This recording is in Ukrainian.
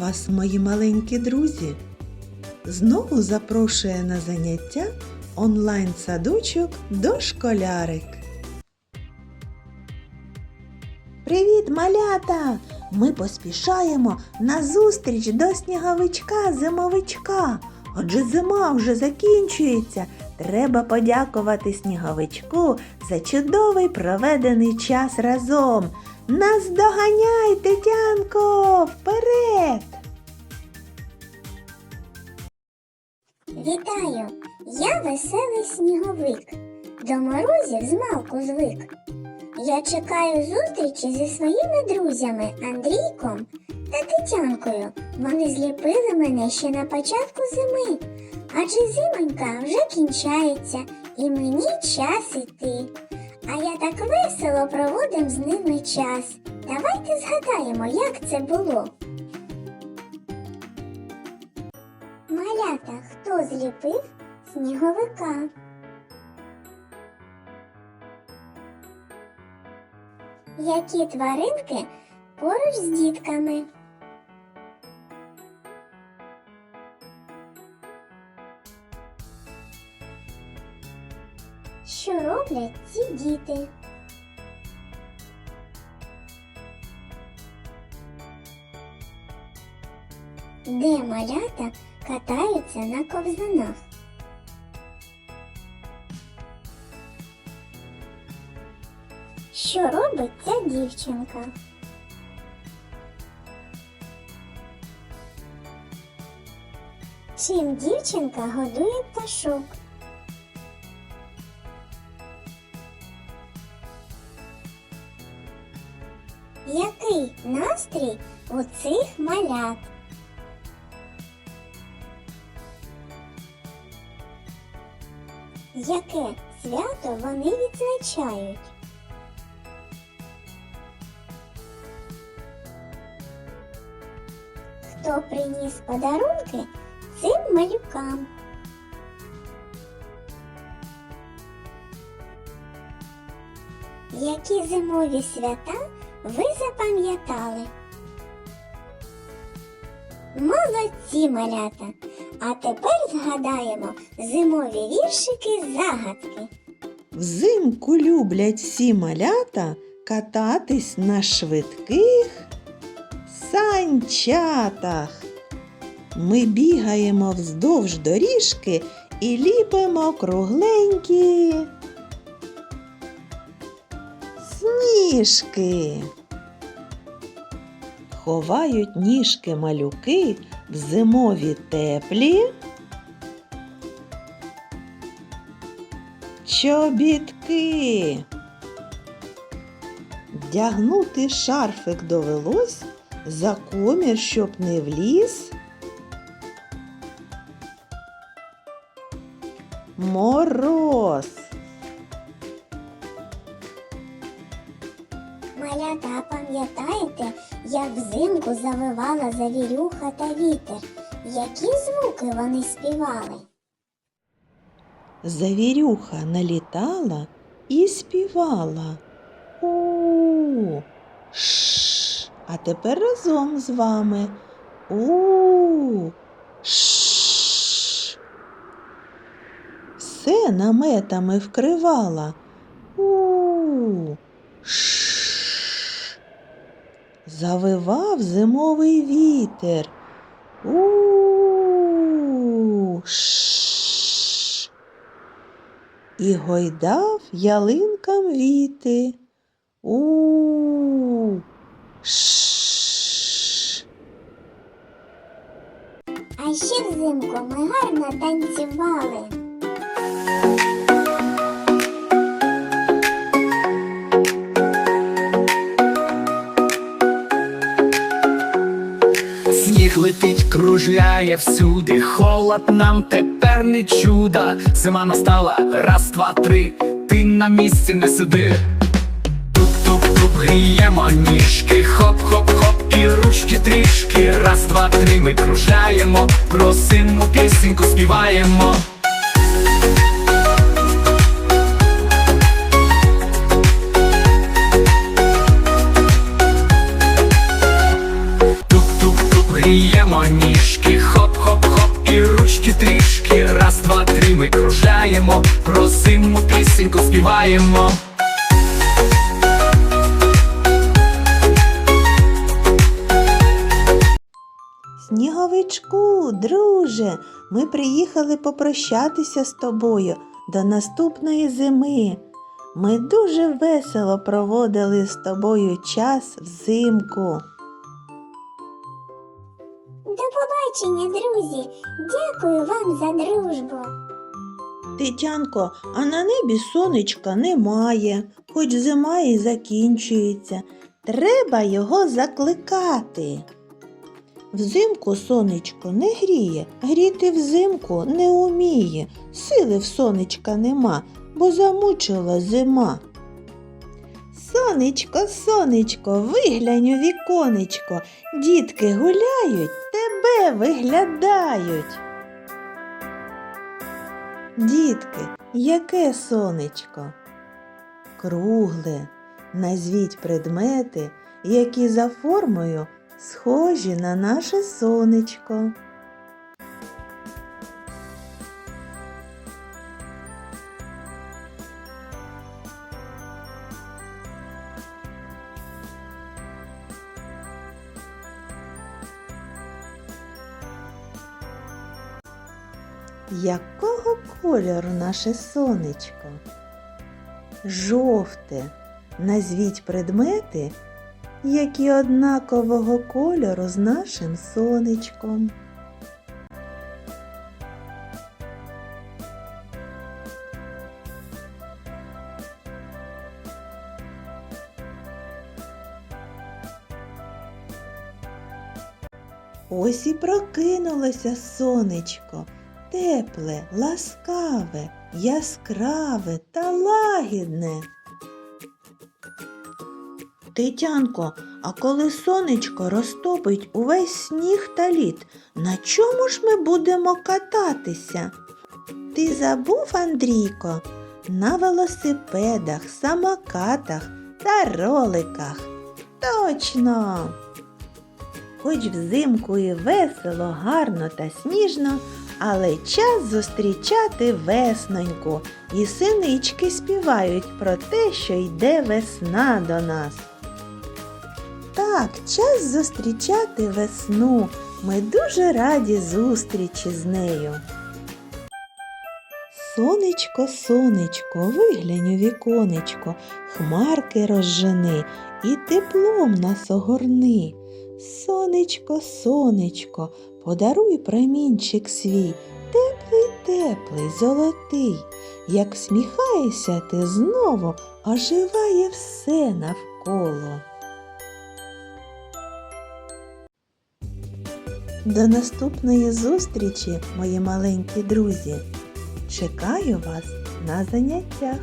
вас, мої маленькі друзі! Знову запрошує на заняття онлайн-садочок Дошколярик. Привіт, малята! Ми поспішаємо на зустріч до сніговичка зимовичка. Адже зима вже закінчується. Треба подякувати сніговичку за чудовий проведений час разом. Нас доганяй, Тетянко, веселий сніговик. До морозів змалку звик. Я чекаю зустрічі зі своїми друзями Андрійком та Тетянкою. Вони зліпили мене ще на початку зими. Адже зимонька вже кінчається і мені час іти. А я так весело проводим з ними час. Давайте згадаємо, як це було. Малята, хто зліпив сніговика? Які тваринки поруч з дітками? Що роблять ці діти? Де малята катаються на ковзанах? Що робить ця дівчинка? Чим дівчинка годує пташок? Який настрій у цих малят? Яке свято вони відзначають? Хто приніс подарунки цим малюкам? Які зимові свята ви запам'ятали? Молодці малята! А тепер згадаємо зимові віршики загадки. Взимку люблять всі малята кататись на швидких санчатах. Ми бігаємо вздовж доріжки і ліпимо кругленькі сніжки. Ховають ніжки малюки в зимові теплі. Чобітки. Вдягнути шарфик довелось за комір, щоб не вліз. Мороз. Малята, пам'ятаєте, як взимку завивала завірюха та вітер? Які звуки вони співали? Завірюха налітала і співала. У. А тепер разом з вами. У. Ш. Все наметами вкривала. У. Завивав зимовий вітер. У. І гойдав ялинкам віти. У. А ще взимку ми гарно танцювали. Сніг летить, кружляє всюди, холод нам тепер не чудо. Зима настала, раз, два, три, ти на місці не сиди. Гріємо ніжки, хоп-хоп-хоп, і ручки трішки. Раз, два, три, ми кружляємо, просимо пісеньку співаємо. Туп-туп-туп, гріємо ніжки, хоп-хоп-хоп, і ручки трішки. Раз, два, три, ми кружаємо, про зиму пісеньку співаємо. Сніговичку, друже, ми приїхали попрощатися з тобою до наступної зими. Ми дуже весело проводили з тобою час взимку. До побачення, друзі! Дякую вам за дружбу. Тетянко, а на небі сонечка немає, хоч зима і закінчується. Треба його закликати. Взимку сонечко не гріє, гріти взимку не уміє. Сили в сонечка нема, бо замучила зима. Сонечко, сонечко, виглянь у віконечко, дітки гуляють, тебе виглядають. Дітки, яке сонечко? Кругле. Назвіть предмети, які за формою схожі на наше сонечко. Якого кольору наше сонечко? Жовте. Назвіть предмети, які однакового кольору з нашим сонечком. Ось і прокинулося сонечко, тепле, ласкаве, яскраве та лагідне. Тетянко, а коли сонечко розтопить увесь сніг та лід, на чому ж ми будемо кататися? Ти забув, Андрійко, на велосипедах, самокатах та роликах. Точно! Хоч взимку і весело, гарно та сніжно, але час зустрічати весноньку, і синички співають про те, що йде весна до нас. Так, час зустрічати весну. Ми дуже раді зустрічі з нею. Сонечко, сонечко, виглянь у віконечко, хмарки розжени і теплом нас огорни. Сонечко, сонечко, подаруй промінчик свій, теплий, теплий, золотий. Як сміхаєшся ти знову, оживає все навколо. До наступної зустрічі, мої маленькі друзі. Чекаю вас на заняттях.